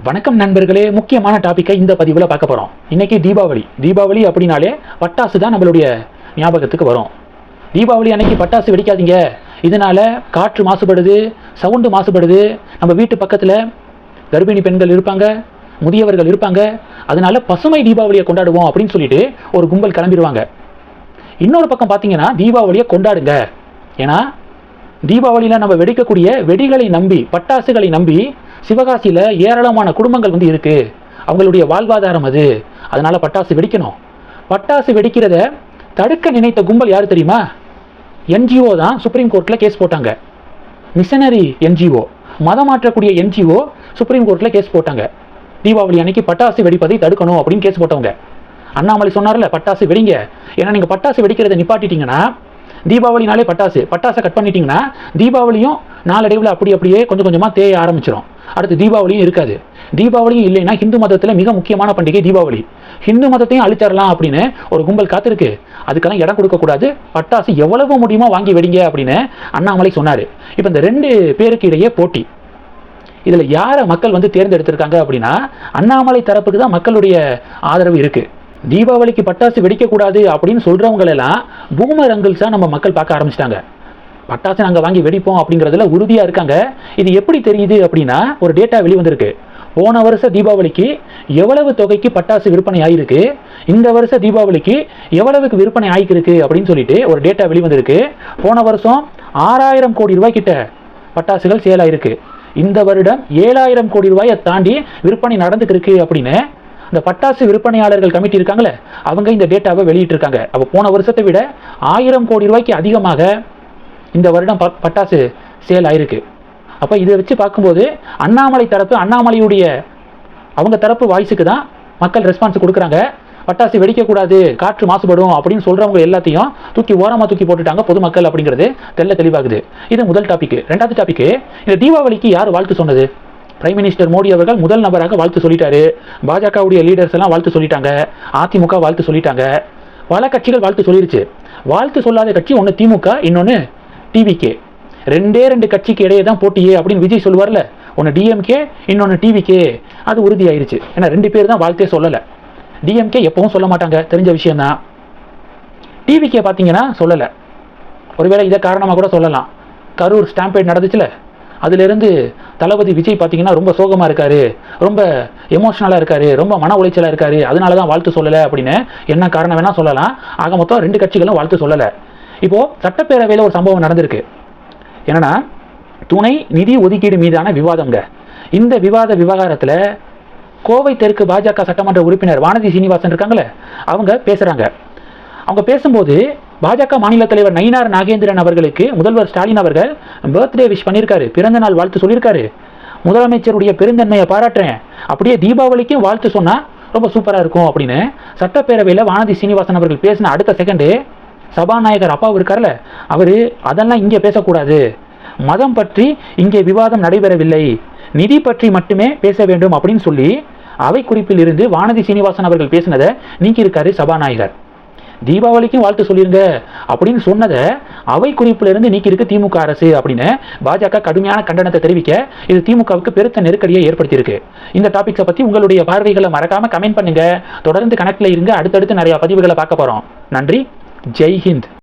வணக்கம் நண்பர்களே முக்கியமான டாப்பிக்கை இந்த பதிவில் பார்க்க போகிறோம் இன்னைக்கு தீபாவளி. தீபாவளி அப்படின்னாலே பட்டாசு தான் நம்மளுடைய ஞாபகத்துக்கு வரும். தீபாவளி அன்னைக்கு பட்டாசு வெடிக்காதீங்க. இதனால் காற்று மாசுபடுது சவுண்டு மாசுபடுது. நம்ம வீட்டு பக்கத்தில் கர்ப்பிணி பெண்கள் இருப்பாங்க முதியவர்கள் இருப்பாங்க. அதனால பசுமை தீபாவளியை கொண்டாடுவோம் அப்படின்னு சொல்லிட்டு ஒரு கும்பல் கிளம்பிடுவாங்க. இன்னொரு பக்கம் பார்த்தீங்கன்னா தீபாவளியை கொண்டாடுங்க. ஏன்னா தீபாவளியில் நம்ம வெடிக்கக்கூடிய வெடிகளை நம்பி பட்டாசுகளை நம்பி சிவகாசியில் ஏராளமான குடும்பங்கள் வந்து இருக்குது அவங்களுடைய வாழ்வாதாரம் அது. அதனால் பட்டாசு வெடிக்கணும். பட்டாசு வெடிக்கிறத தடுக்க நினைத்த கும்பல் யார் தெரியுமா? என்ஜிஓ தான் சுப்ரீம் கோர்ட்டில் கேஸ் போட்டாங்க. Missionary NGO. மதம் மாற்றக்கூடிய என்ஜிஓ சுப்ரீம் கோர்ட்டில் கேஸ் போட்டாங்க. தீபாவளி அன்னைக்கு பட்டாசு வெடிப்பதை தடுக்கணும் அப்படின்னு கேஸ் போட்டவங்க. அண்ணாமலை சொன்னார்ல பட்டாசு வெடிங்க. ஏன்னா நீங்கள் பட்டாசு வெடிக்கிறத நிப்பாட்டிட்டீங்கன்னா தீபாவளினாலே பட்டாசு. பட்டாசை கட் பண்ணிட்டீங்கன்னா தீபாவளியும் நாளடைவில் அப்படி அப்படியே கொஞ்சம் கொஞ்சமாக தேய ஆரம்பிச்சிடும் அடுத்து தீபாவளியும் இருக்காது. தீபாவளியும் இல்லைன்னா ஹிந்து மதத்தில் மிக முக்கியமான பண்டிகை தீபாவளி. ஹிந்து மதத்தையும் அழிச்சிடலாம் அப்படின்னு ஒரு கும்பல் காத்திருக்கு. அதுக்கெல்லாம் இடம் கொடுக்கக்கூடாது பட்டாசு எவ்வளவு முடியுமோ வாங்கி வெடிங்க அப்படின்னு அண்ணாமலை சொன்னார். இப்போ இந்த ரெண்டு பேருக்கு இடையே போட்டி. இதில் யாரை மக்கள் வந்து தேர்ந்தெடுத்திருக்காங்க அப்படின்னா அண்ணாமலை தரப்புக்கு தான் மக்களுடைய ஆதரவு இருக்குது தீபாவளிக்கு பட்டாசு வெடிக்கக்கூடாது அப்படின்னு சொல்கிறவங்களெல்லாம் பூமர் அங்கிள்ஸாக நம்ம மக்கள் பார்க்க ஆரம்பிச்சிட்டாங்க. பட்டாசு நாங்கள் வாங்கி வெடிப்போம் அப்படிங்கிறதுல உறுதியாக இருக்காங்க. இது எப்படி தெரியுது அப்படின்னா ஒரு டேட்டா வெளிவந்திருக்கு. போன வருஷ தீபாவளிக்கு எவ்வளவு தொகைக்கு பட்டாசு விற்பனை ஆகிருக்கு இந்த வருஷ தீபாவளிக்கு எவ்வளவுக்கு விற்பனை ஆகிருக்கு அப்படின்னு சொல்லிட்டு ஒரு டேட்டா வெளிவந்திருக்கு. போன வருஷம் ஆறாயிரம் கோடி ரூபாய் கிட்ட பட்டாசுகள் சேல் ஆயிருக்கு. இந்த வருடம் ஏழாயிரம் கோடி ரூபாயை தாண்டி விற்பனை நடந்துக்கிருக்கு அப்படின்னு இந்த பட்டாசு விற்பனையாளர்கள் கமிட்டி இருக்காங்களே அவங்க இந்த டேட்டாவை வெளியிட்டிருக்காங்க. அப்போ போன வருஷத்தை விட ஆயிரம் கோடி ரூபாய்க்கு அதிகமாக இந்த வருடம் ப- பட்டாசு சேல் ஆயிருக்கு. அப்போ இதை வச்சு பார்க்கும்போது அண்ணாமலை தரப்பு அண்ணாமலையுடைய அவங்க தரப்பு வாய்ஸுக்கு தான் மக்கள் ரெஸ்பான்ஸ் கொடுக்குறாங்க. பட்டாசு வெடிக்கக்கூடாது காற்று மாசுபடும் அப்படின்னு சொல்கிறவங்க எல்லாத்தையும் தூக்கி ஓரமாக தூக்கி போட்டுட்டாங்க பொதுமக்கள் அப்படிங்கிறது தெள்ள தெளிவாகுது. இது முதல் டாபிக் ரெண்டாவது டாபிக் இந்த தீபாவளிக்கு யார் வாழ்த்து சொன்னது? பிரைம் மினிஸ்டர் மோடி அவர்கள் முதல் நபராக வாழ்த்து சொல்லிட்டாரு. பாஜகவுடைய லீடர்ஸ் எல்லாம் வாழ்த்து சொல்லிட்டாங்க. அதிமுக வாழ்த்து சொல்லிட்டாங்க. பல கட்சிகள் வாழ்த்து சொல்லிருச்சு. வாழ்த்து சொல்லாத கட்சி ஒன்று திமுக இன்னொன்று டிவிகே ரெண்டே ரெண்டு கட்சிக்கு இடையே தான் போட்டியே அப்படின்னு விஜய் சொல்லுவார்ல ஒன்று டிஎம்கே இன்னொன்று டிவிகே அது உறுதியாயிருச்சு. ஏன்னா ரெண்டு பேர் தான் வாழ்த்தே சொல்லலை. டிஎம்கே எப்பவும் சொல்ல மாட்டாங்க. தெரிஞ்ச விஷயம்தான். டிவிகே பார்த்தீங்கன்னா சொல்லலை. ஒருவேளை இதை காரணமாக கூட சொல்லலாம். கரூர் ஸ்டாம்பேட் நடந்துச்சுல அதிலிருந்து தளபதி விஜய் பார்த்தீங்கன்னா ரொம்ப சோகமாக இருக்காரு ரொம்ப எமோஷனலாக இருக்காரு ரொம்ப மன உளைச்சலாக இருக்காரு. அதனால தான் வாழ்த்து சொல்லலை அப்படின்னு என்ன காரணம் வேணால் சொல்லலாம். ஆக மொத்தம் ரெண்டு கட்சிகளும் வாழ்த்து சொல்லலை. இப்போது சட்டப்பேரவையில் ஒரு சம்பவம் நடந்திருக்கு. என்னன்னா துணை நிதி ஒதுக்கீடு மீதான விவாதம்ங்க. இந்த விவாத விவகாரத்தில் கோவை தெற்கு பாஜக சட்டமன்ற உறுப்பினர் வானதி சீனிவாசன் இருக்காங்களே அவங்க பேசுகிறாங்க அவங்க பேசும்போது பாஜக மாநில தலைவர் நயினார் நாகேந்திரன் அவர்களுக்கு முதல்வர் ஸ்டாலின் அவர்கள் பர்த்டே விஷ் பண்ணியிருக்காரு பிறந்த நாள் வாழ்த்து சொல்லியிருக்காரு முதலமைச்சருடைய பெருந்தன்மையை பாராட்டுறேன். அப்படியே தீபாவளிக்கும் வாழ்த்து சொன்னால் ரொம்ப சூப்பராக இருக்கும் அப்படின்னு சட்டப்பேரவையில் வானதி சீனிவாசன் அவர்கள் பேசின அடுத்த செகண்டு சபாநாயகர் அப்பாவு இருக்கார்ல அவர் அதெல்லாம் இங்கே பேசக்கூடாது. மதம் பற்றி இங்கே விவாதம் நடைபெறவில்லை. நிதி பற்றி மட்டுமே பேச வேண்டும் அப்படின்னு சொல்லி அவை குறிப்பில் இருந்து வானதி சீனிவாசன் அவர்கள் பேசினதை நீக்கியிருக்காரு சபாநாயகர். தீபாவளிக்கும் வாழ்த்து சொல்லிருங்க அப்படின்னு சொன்னதை அவை குறிப்பிலிருந்து நீக்கியிருக்கு திமுக அரசு அப்படின்னு பாஜக கடுமையான கண்டனத்தை தெரிவிக்க இது திமுகவுக்கு பெருத்த நெருக்கடியை ஏற்படுத்தியிருக்கு. இந்த டாபிக்ஸை பற்றி உங்களுடைய பார்வைகளை மறக்காம கமெண்ட் பண்ணுங்க. தொடர்ந்து கணக்கில் இருங்க. அடுத்தடுத்து நிறைய பதிவுகளை பார்க்க போகிறோம் நன்றி. ஜெய்ஹிந்த்